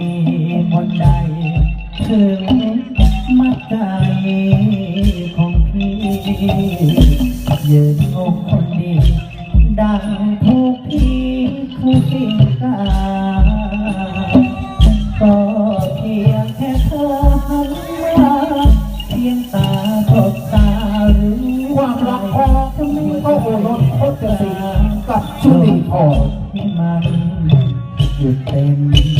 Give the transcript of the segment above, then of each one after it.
มีหมดใจถึงมัใจของพี่ยืนอกคนดีดังทุกพี่คือสิ่ตาก็เพียงแค่เธอเพียงตาตบตาหรือความรักของคุณก็โอรโคตรสิกับชุติพรมันหยุดเต็ม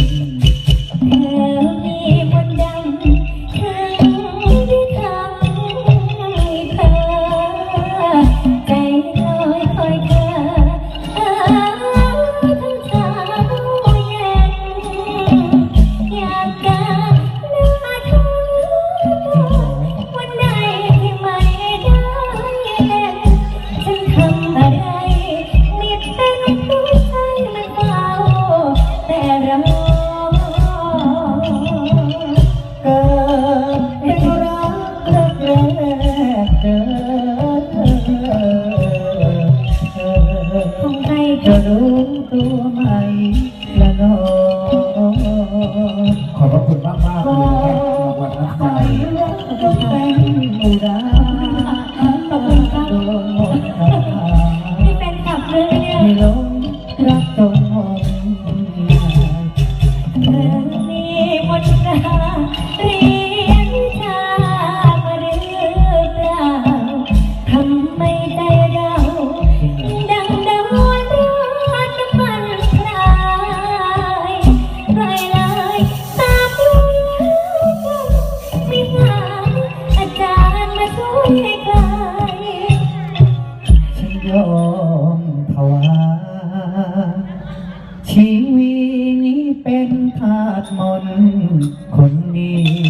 ใจเล็กเป็นอุรา ฉันยอมภวาชีวิตนี้เป็นธาตุมนคนนี้